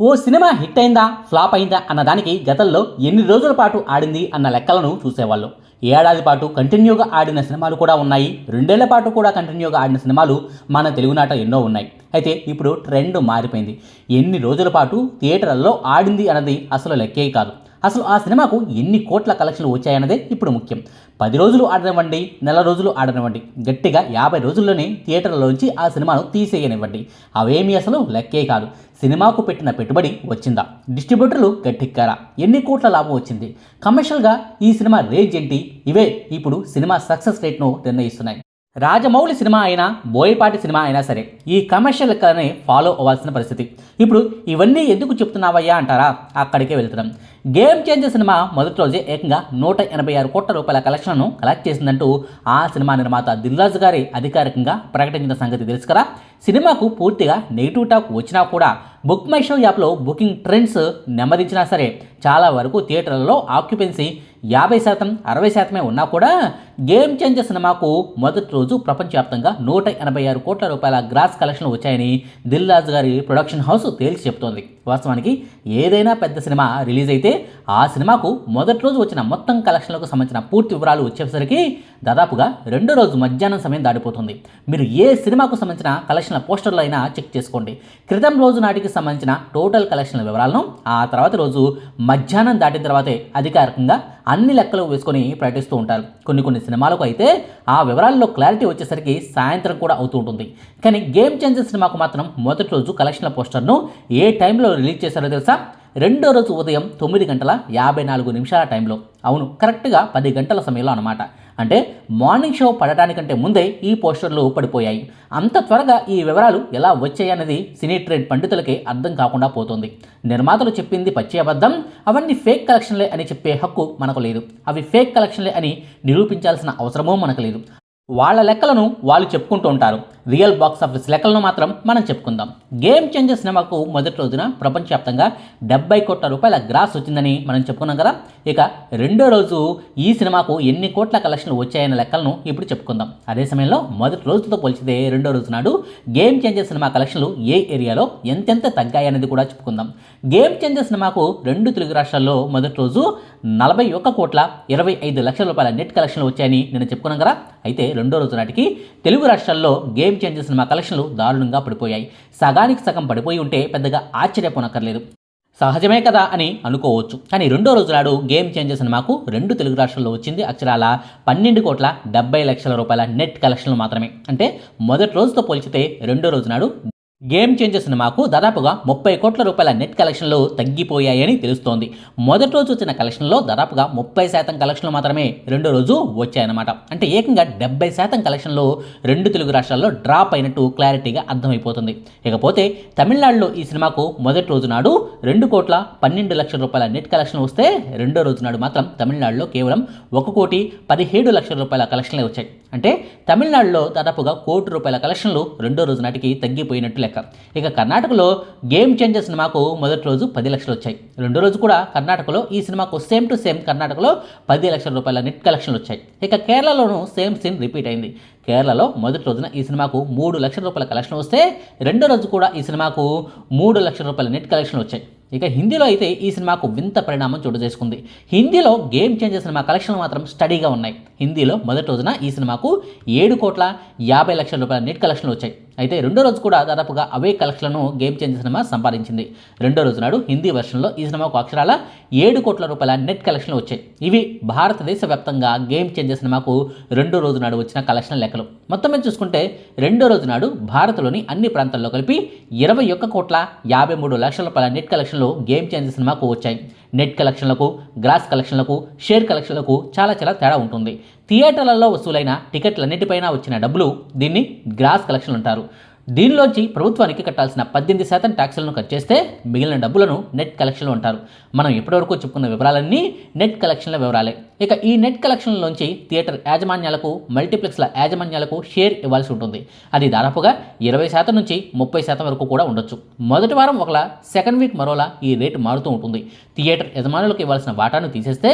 ఓ cinema hit అయిందా flop అయిందా అన్న దానికి గతంలో ఎన్ని రోజుల పాటు ఆడింది అన్న లెక్కలను చూసేవాళ్ళు. ఏడాది పాటు కంటిన్యూగా ఆడిన సినిమాలు కూడా ఉన్నాయి. రెండేళ్ళ పాటు కూడా కంటిన్యూగా ఆడిన సినిమాలు మన తెలుగునాట ఎన్నో ఉన్నాయి. అయితే ఇప్పుడు ట్రెండ్ మారిపోయింది. ఎన్ని రోజుల పాటు థియేటర్లలో ఆడింది అన్నది అసలు లెక్కే కాదు. అసలు ఆ సినిమాకు ఎన్ని కోట్ల కలెక్షన్లు వచ్చాయన్నదే ఇప్పుడు ముఖ్యం. పది రోజులు ఆడనివ్వండి నెల రోజులు ఆడనివ్వండి. గట్టిగా యాభై రోజుల్లోనే థియేటర్లోంచి ఆ సినిమాను తీసేయనివ్వండి. అవేమీ అసలు లెక్కే కాదు. సినిమాకు పెట్టిన పెట్టుబడి వచ్చిందా? డిస్ట్రిబ్యూటర్లు గట్టెక్కారా? ఎన్ని కోట్ల లాభం వచ్చింది? కమర్షియల్గా ఈ సినిమా రేంజ్ ఏంటి? ఇవే ఇప్పుడు సినిమా సక్సెస్ రేట్ను నిర్ణయిస్తున్నాయి. రాజమౌళి సినిమా అయినా బోయపాటి సినిమా అయినా సరే ఈ కమర్షియల్ లెక్కనే ఫాలో అవ్వాల్సిన పరిస్థితి. ఇప్పుడు ఇవన్నీ ఎందుకు చెప్తున్నావయ్యా అంటారా? అక్కడికే వెళ్తున్నాం. గేమ్ చేంజర్ సినిమా మొదటి రోజే ఏకంగా నూట ఎనభై ఆరు కోట్ల రూపాయల కలెక్షన్ను కలెక్ట్ చేసిందంటూ ఆ సినిమా నిర్మాత దిల్రాజు గారి అధికారికంగా ప్రకటించిన సంగతి తెలుసు కదా? సినిమాకు పూర్తిగా నెగిటివ్ టాక్ వచ్చినా కూడా బుక్ మై షో యాప్లో బుకింగ్ ట్రెండ్స్ నెమ్మదించినా సరే చాలా వరకు థియేటర్లలో ఆక్యుపెన్సీ యాభై శాతం అరవై శాతమే ఉన్నా కూడా గేమ్ చేంజర్ సినిమాకు మొదటి రోజు ప్రపంచవ్యాప్తంగా నూట ఎనభై ఆరు కోట్ల రూపాయల గ్రాస్ కలెక్షన్లు వచ్చాయని దిల్ రాజు గారి ప్రొడక్షన్ హౌస్ తేల్చి చెప్తోంది వాస్తవానికి ఏదైనా పెద్ద సినిమా రిలీజ్ అయితే ఆ సినిమాకు మొదటి రోజు వచ్చిన మొత్తం కలెక్షన్లకు సంబంధించిన పూర్తి వివరాలు వచ్చేసరికి దాదాపుగా రెండో రోజు మధ్యాహ్నం సమయం దాటిపోతుంది. మీరు ఏ సినిమాకు సంబంధించిన కలెక్షన్ల పోస్టర్లు అయినా చెక్ చేసుకోండి. క్రితం రోజు నాటికి సంబంధించిన టోటల్ కలెక్షన్ల వివరాలను ఆ తర్వాత రోజు మధ్యాహ్నం దాటిన తర్వాతే అధికారికంగా అన్ని లెక్కలు వేసుకొని ప్రకటిస్తూ ఉంటారు. కొన్ని కొన్ని సినిమాలకు అయితే ఆ వివరాల్లో క్లారిటీ వచ్చేసరికి సాయంత్రం కూడా అవుతూ ఉంటుంది. కానీ గేమ్ చేంజర్ సినిమాకు మాత్రం మొదటి రోజు కలెక్షన్ల పోస్టర్ను ఏ టైంలో రిలీజ్ చేశారో తెలుసా? రెండో రోజు ఉదయం తొమ్మిది గంటల యాభై నాలుగు నిమిషాల టైంలో. అవును కరెక్ట్గా పది గంటల సమయంలో అనమాట అంటే మార్నింగ్ షో పడటానికంటే ముందే ఈ పోస్టర్లు పడిపోయాయి. అంత త్వరగా ఈ వివరాలు ఎలా వచ్చాయనేది సినీ ట్రేడ్ పండితులకి అర్థం కాకుండా పోతుంది. నిర్మాతలు చెప్పింది పచ్చి అబద్ధం అవన్నీ ఫేక్ కలెక్షన్లే అని చెప్పే హక్కు మనకు లేదు. అవి ఫేక్ కలెక్షన్లే అని నిరూపించాల్సిన అవసరమూ మనకు లేదు. వాళ్ళ లెక్కలను వాళ్ళు చెప్పుకుంటూ ఉంటారు. రియల్ బాక్స్ ఆఫీస్ లెక్కలను మాత్రం మనం చెప్పుకుందాం. గేమ్ చేంజర్ సినిమాకు మొదటి రోజున ప్రపంచవ్యాప్తంగా డెబ్బై కోట్ల రూపాయల గ్రాస్ వచ్చిందని మనం చెప్పుకున్నాం కదా? ఇక రెండో రోజు ఈ సినిమాకు ఎన్ని కోట్ల కలెక్షన్లు వచ్చాయన్న లెక్కలను ఇప్పుడు చెప్పుకుందాం. అదే సమయంలో మొదటి రోజుతో పోల్చితే రెండో రోజు నాడు గేమ్ చేంజర్ సినిమా కలెక్షన్లు ఏ ఏరియాలో ఎంతెంత తగ్గాయనేది కూడా చెప్పుకుందాం. గేమ్ చేంజర్ సినిమాకు రెండు తెలుగు రాష్ట్రాల్లో మొదటి రోజు నలభై ఒక్క కోట్ల ఇరవై ఐదు లక్షల రూపాయల నెట్ కలెక్షన్లు వచ్చాయని నేను చెప్పుకున్నాం కదా? అయితే రెండో రోజు నాటికి తెలుగు రాష్ట్రాల్లో గేమ్ చేంజర్ సినిమా కలెక్షన్లు దారుణంగా పడిపోయాయి. సగానికి సగం పడిపోయి ఉంటే పెద్దగా ఆశ్చర్యపోనక్కర్లేదు. సహజమే కదా అని అనుకోవచ్చు. కానీ రెండో రోజు నాడు గేమ్ చేంజర్ సినిమాకు రెండు తెలుగు రాష్ట్రాల్లో వచ్చింది అక్షరాల పన్నెండు కోట్ల డెబ్బై లక్షల రూపాయల నెట్ కలెక్షన్లు మాత్రమే. అంటే మొదటి రోజుతో పోల్చితే రెండో రోజు నాడు గేమ్ చేంజర్ సినిమాకు దాదాపుగా ముప్పై కోట్ల రూపాయల నెట్ కలెక్షన్లు తగ్గిపోయాయని తెలుస్తోంది. మొదటి రోజు వచ్చిన కలెక్షన్లో దాదాపుగా ముప్పై శాతం కలెక్షన్లు మాత్రమే రెండో రోజు వచ్చాయన్నమాట. అంటే ఏకంగా డెబ్బై శాతం కలెక్షన్లు రెండు తెలుగు రాష్ట్రాల్లో డ్రాప్ అయినట్టు క్లారిటీగా అర్థమైపోతుంది. ఇకపోతే తమిళనాడులో ఈ సినిమాకు మొదటి రోజు నాడు రెండు కోట్ల పన్నెండు లక్షల రూపాయల నెట్ కలెక్షన్ వస్తే రెండో రోజు నాడు మాత్రం తమిళనాడులో కేవలం ఒక కోటి పదిహేడు లక్షల రూపాయల కలెక్షన్లే వచ్చాయి. అంటే తమిళనాడులో దాదాపుగా కోటి రూపాయల కలెక్షన్లు రెండో రోజు నాటికి తగ్గిపోయినట్టు లెక్క. ఇక కర్ణాటకలో గేమ్ చేంజర్ సినిమాకు మొదటి రోజు పది లక్షలు వచ్చాయి. రెండో రోజు కూడా కర్ణాటకలో ఈ సినిమాకు సేమ్ టు సేమ్ కర్ణాటకలో పది లక్షల రూపాయల నెట్ కలెక్షన్లు వచ్చాయి. ఇక కేరళలోనూ సేమ్ సీన్ రిపీట్ అయింది. కేరళలో మొదటి రోజున ఈ సినిమాకు మూడు లక్షల రూపాయల కలెక్షన్ వస్తే రెండో రోజు కూడా ఈ సినిమాకు మూడు లక్షల రూపాయల నెట్ కలెక్షన్ వచ్చాయి. ఇక హిందీలో అయితే ఈ సినిమాకు వింత పరిణామం చోటు చేసుకుంది. హిందీలో గేమ్ చేంజర్ సినిమా కలెక్షన్లు మాత్రం స్టడీగా ఉన్నాయి. హిందీలో మొదటి రోజున ఈ సినిమాకు ఏడు కోట్ల యాభై లక్షల రూపాయల నెట్ కలెక్షన్లు వచ్చాయి. అయితే రెండో రోజు కూడా దాదాపుగా అవే కలెక్షన్లను గేమ్ చేంజర్ సినిమా సంపాదించింది. రెండో రోజు నాడు హిందీ వెర్షన్లో ఈ సినిమాకు అక్షరాల ఏడు కోట్ల రూపాయల నెట్ కలెక్షన్లు వచ్చాయి. ఇవి భారతదేశ వ్యాప్తంగా గేమ్ చేంజర్ సినిమాకు రెండో రోజు నాడు వచ్చిన కలెక్షన్ లెక్కలు. మొత్తం మీద చూసుకుంటే రెండో రోజు నాడు భారత్లోని అన్ని ప్రాంతాల్లో కలిపి ఇరవై ఒక్క కోట్ల యాభై మూడు లక్షల రూపాయల నెట్ కలెక్షన్లు గేమ్ చేంజర్ సినిమాకు వచ్చాయి. నెట్ కలెక్షన్లకు గ్రాస్ కలెక్షన్లకు షేర్ కలెక్షన్లకు చాలా చాలా తేడా ఉంటుంది. థియేటర్లలో వసూలైన టికెట్లన్నిటిపైన వచ్చిన డబ్బులు దీన్ని గ్రాస్ కలెక్షన్లు అంటారు. దీనిలోంచి ప్రభుత్వానికి కట్టాల్సిన పద్దెనిమిది శాతం ట్యాక్సులను కట్ చేస్తే మిగిలిన డబ్బులను నెట్ కలెక్షన్లు అంటారు. మనం ఇప్పటివరకు చెప్పుకున్న వివరాలన్నీ నెట్ కలెక్షన్ల వివరాలే. ఇక ఈ నెట్ కలెక్షన్లోంచి థియేటర్ యాజమాన్యాలకు మల్టీప్లెక్స్ల యాజమాన్యాలకు షేర్ ఇవ్వాల్సి ఉంటుంది. అది దాదాపుగా ఇరవై శాతం నుంచి ముప్పై శాతం వరకు కూడా ఉండొచ్చు. మొదటి వారం ఒకలా సెకండ్ వీక్ మరోలా ఈ రేటు మారుతూ ఉంటుంది. థియేటర్ యజమానులకు ఇవ్వాల్సిన వాటాను తీసేస్తే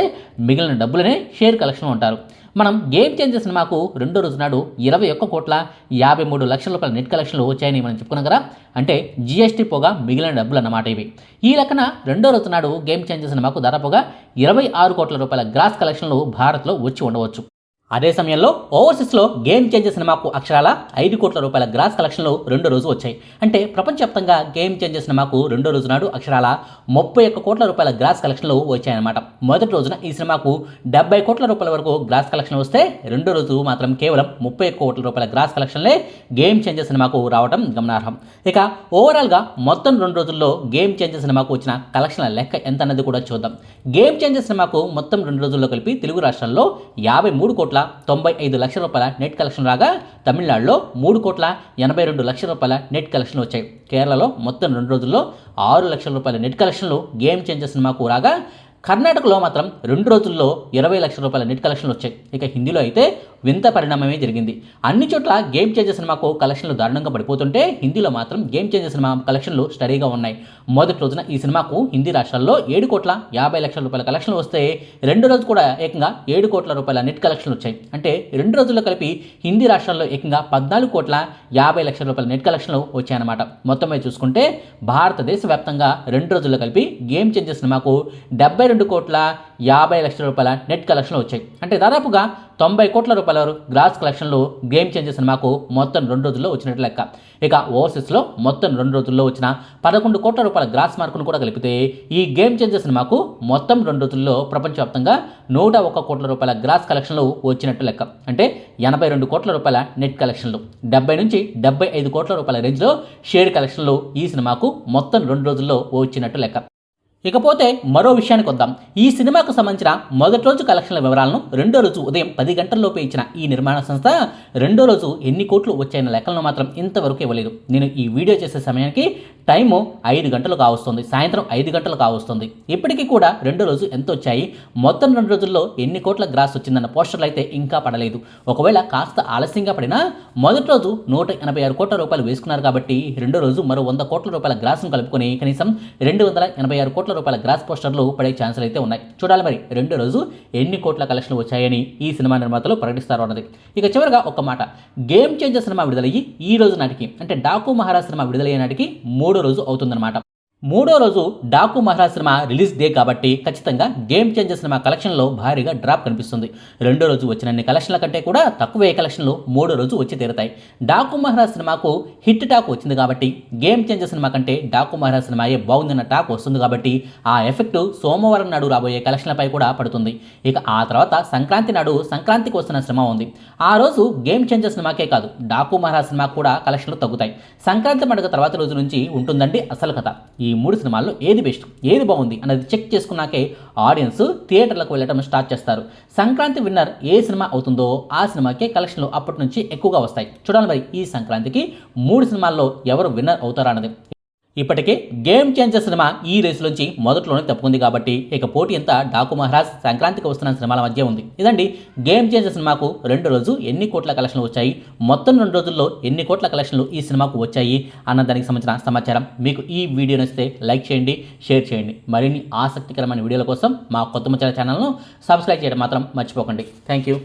మిగిలిన డబ్బులనే షేర్ కలెక్షన్ ఉంటారు మనం గేమ్ చేంజర్ సినిమాకు రెండో రోజు నాడు ఇరవై ఒక్క కోట్ల యాభై మూడు లక్షల రూపాయల నెట్ కలెక్షన్లు వచ్చాయని మనం చెప్పుకున్నాం కదా? అంటే జీఎస్టీ పోగా మిగిలిన డబ్బులు అన్నమాట ఇవి. ఈ లెక్కన రెండో రోజు నాడు గేమ్ చేంజర్ సినిమాకు దాదాపుగా ఇరవై ఆరు కోట్ల రూపాయల గ్రాస్ కలెక్షన్లు భారత్లో వచ్చి ఉండవచ్చు. అదే సమయంలో ఓవర్సీస్లో గేమ్ చేంజర్ సినిమాకు అక్షరాల ఐదు కోట్ల రూపాయల గ్రాస్ కలెక్షన్లు రెండో రోజు వచ్చాయి. అంటే ప్రపంచవ్యాప్తంగా గేమ్ చేంజర్ సినిమాకు రెండో రోజు నాడు అక్షరాల ముప్పై ఒక్క కోట్ల రూపాయల గ్రాస్ కలెక్షన్లు వచ్చాయన్నమాట. మొదటి రోజున ఈ సినిమాకు డెబ్బై కోట్ల రూపాయల వరకు గ్రాస్ కలెక్షన్ వస్తే రెండో రోజు మాత్రం కేవలం ముప్పై ఒక్క కోట్ల రూపాయల గ్రాస్ కలెక్షన్లే గేమ్ చేంజర్ సినిమాకు రావడం గమనార్హం. ఇక ఓవరాల్గా మొత్తం రెండు రోజుల్లో గేమ్ చేంజర్ సినిమాకు వచ్చిన కలెక్షన్ల లెక్క ఎంత అన్నది కూడా చూద్దాం. గేమ్ చేంజర్ సినిమాకు మొత్తం రెండు రోజుల్లో కలిపి తెలుగు రాష్ట్రాల్లో యాభై మూడు కోట్ల తొంభై ఐదు లక్షల రూపాయల నెట్ కలెక్షన్ రాగా తమిళనాడులో మూడు కోట్ల ఎనభై రెండు లక్షల రూపాయల నెట్ కలెక్షన్లు వచ్చాయి. కేరళలో మొత్తం రెండు రోజుల్లో ఆరు లక్షల రూపాయల నెట్ కలెక్షన్లు గేమ్ చేంజర్ సినిమాకు రాగా కర్ణాటకలో మాత్రం రెండు రోజుల్లో ఇరవై లక్షల రూపాయల నెట్ కలెక్షన్లు వచ్చాయి. ఇక హిందీలో అయితే వింత పరిణామమే జరిగింది. అన్ని చోట్ల గేమ్ చేంజర్ సినిమాకు కలెక్షన్లు దారుణంగా పడిపోతుంటే హిందీలో మాత్రం గేమ్ చేంజర్ సినిమా కలెక్షన్లు స్టడీగా ఉన్నాయి. మొదటి రోజున ఈ సినిమాకు హిందీ రాష్ట్రాల్లో ఏడు కోట్ల యాభై లక్షల రూపాయల కలెక్షన్లు వస్తే రెండు రోజు కూడా ఏకంగా ఏడు కోట్ల రూపాయల నెట్ కలెక్షన్లు వచ్చాయి. అంటే రెండు రోజుల్లో కలిపి హిందీ రాష్ట్రాల్లో ఏకంగా పద్నాలుగు కోట్ల యాభై లక్షల రూపాయల నెట్ కలెక్షన్లు వచ్చాయన్నమాట. మొత్తం మీద చూసుకుంటే భారతదేశ వ్యాప్తంగా రెండు రోజుల్లో కలిపి గేమ్ చేంజర్ సినిమాకు డెబ్బై రెండు కోట్ల యాభై లక్షల రూపాయల నెట్ కలెక్షన్లు వచ్చాయి. అంటే దాదాపుగా తొంభై కోట్ల రూపాయల గ్రాస్ కలెక్షన్లు గేమ్ చేంజర్ సినిమాకు మొత్తం రెండు రోజుల్లో వచ్చినట్టు లెక్క. ఇక ఓవర్సీస్లో మొత్తం రెండు రోజుల్లో వచ్చిన పదకొండు కోట్ల రూపాయల గ్రాస్ మార్కును కూడా కలిపితే ఈ గేమ్ చేంజర్ సినిమాకు మొత్తం రెండు రోజుల్లో ప్రపంచవ్యాప్తంగా నూట ఒక్క కోట్ల రూపాయల గ్రాస్ కలెక్షన్లు వచ్చినట్టు లెక్క. అంటే ఎనభై రెండు కోట్ల రూపాయల నెట్ కలెక్షన్లు డెబ్బై నుంచి డెబ్బై ఐదు కోట్ల రూపాయల రేంజ్లో షేర్ కలెక్షన్లు ఈ సినిమాకు మొత్తం రెండు రోజుల్లో వచ్చినట్టు లెక్క. ఇకపోతే మరో విషయానికి వద్దాం. ఈ సినిమాకు సంబంధించిన మొదటి రోజు కలెక్షన్ల వివరాలను రెండో రోజు ఉదయం పది గంటల్లోపే ఇచ్చిన ఈ నిర్మాణ సంస్థ రెండో రోజు ఎన్ని కోట్లు వచ్చాయన్న లెక్కలను మాత్రం ఇంతవరకు ఇవ్వలేదు. నేను ఈ వీడియో చేసే సమయానికి టైము ఐదు గంటలు కావస్తుంది సాయంత్రం ఐదు గంటలు కావస్తుంది ఇప్పటికీ కూడా రెండో రోజు ఎంత వచ్చాయి? మొత్తం రెండు రోజుల్లో ఎన్ని కోట్ల గ్రాస్ వచ్చిందన్న పోస్టర్లు అయితే ఇంకా పడలేదు. ఒకవేళ కాస్త ఆలస్యంగా పడినా మొదటి రోజు నూట ఎనభై ఆరు కోట్ల రూపాయలు వేసుకున్నారు కాబట్టి రెండో రోజు మరో వంద కోట్ల రూపాయల గ్రాస్ను కలుపుకొని కనీసం రెండు వందల ఎనభై ఆరు కోట్ల రూపాయల గ్రాస్ పోస్టర్లు పడే ఛాన్సులు అయితే ఉన్నాయి. చూడాలి మరి రెండో రోజు ఎన్ని కోట్ల కలెక్షన్లు వచ్చాయని ఈ సినిమా నిర్మాతలు ప్రకటిస్తారు అన్నది. ఇక చివరిగా ఒక మాట గేమ్ చేంజర్ సినిమా విడుదలయ్యి ఈ రోజు నాటికి అంటే డాకు మహారాజ్ సినిమా విడుదలయ్యే నాటికి మూడో రోజు అవుతుందన్నమాట. మూడో రోజు Daaku Maharaaj cinema release day కాబట్టి ఖచ్చితంగా గేమ్ చేంజర్ సినిమా కలెక్షన్లో భారీగా డ్రాప్ కనిపిస్తుంది. రెండో రోజు వచ్చినన్ని కలెక్షన్ల కంటే కూడా తక్కువే కలెక్షన్లు మూడో రోజు వచ్చి తీరుతాయి. డాకు మహారాజ్ సినిమాకు హిట్ టాక్ వచ్చింది కాబట్టి గేమ్ చేంజర్ సినిమా కంటే డాకు మహారాజ్ సినిమాయే బాగుందన్న టాక్ వస్తుంది కాబట్టి ఆ ఎఫెక్ట్ సోమవారం నాడు రాబోయే కలెక్షన్లపై కూడా పడుతుంది. ఇక ఆ తర్వాత సంక్రాంతి నాడు సంక్రాంతికి వస్తున్న సినిమా ఉంది. ఆ రోజు గేమ్ చేంజర్ సినిమాకే కాదు డాకు మహారాజ్ సినిమా కూడా కలెక్షన్లు తగ్గుతాయి. సంక్రాంతి పండుగ తర్వాత రోజు నుంచి ఉంటుందండి అసలు కథ. ఈ మూడు సినిమాల్లో ఏది బెస్ట్ ఏది బాగుంది అన్నది చెక్ చేసుకున్నాకే ఆడియన్స్ థియేటర్లకు వెళ్ళటం స్టార్ట్ చేస్తారు. సంక్రాంతి విన్నర్ ఏ సినిమా అవుతుందో ఆ సినిమాకే కలెక్షన్లు అప్పటి నుంచి ఎక్కువగా వస్తాయి. చూడాలి మరి ఈ సంక్రాంతికి మూడు సినిమాల్లో ఎవరు విన్నర్ అవుతారన్నది. ఇప్పటికే గేమ్ చేంజర్ సినిమా ఈ రేసులోంచి మొదట్లోనే తప్పుకుంది కాబట్టి ఇక పోటీ ఎంత డాకు మహారాజ్ సంక్రాంతికి వస్తున్న సినిమాల మధ్య ఉంది. ఇదండి గేమ్ చేంజర్ సినిమాకు రెండు రోజు ఎన్ని కోట్ల కలెక్షన్లు వచ్చాయి? మొత్తం రెండు రోజుల్లో ఎన్ని కోట్ల కలెక్షన్లు ఈ సినిమాకు వచ్చాయి? అన్న దానికి సంబంధించిన సమాచారం మీకు ఈ వీడియో నచ్చితే లైక్ చేయండి షేర్ చేయండి. మరిన్ని ఆసక్తికరమైన వీడియోల కోసం మా కొత్త ముచ్చల ఛానల్ను సబ్స్క్రైబ్ చేయడం మాత్రం మర్చిపోకండి. Thank you.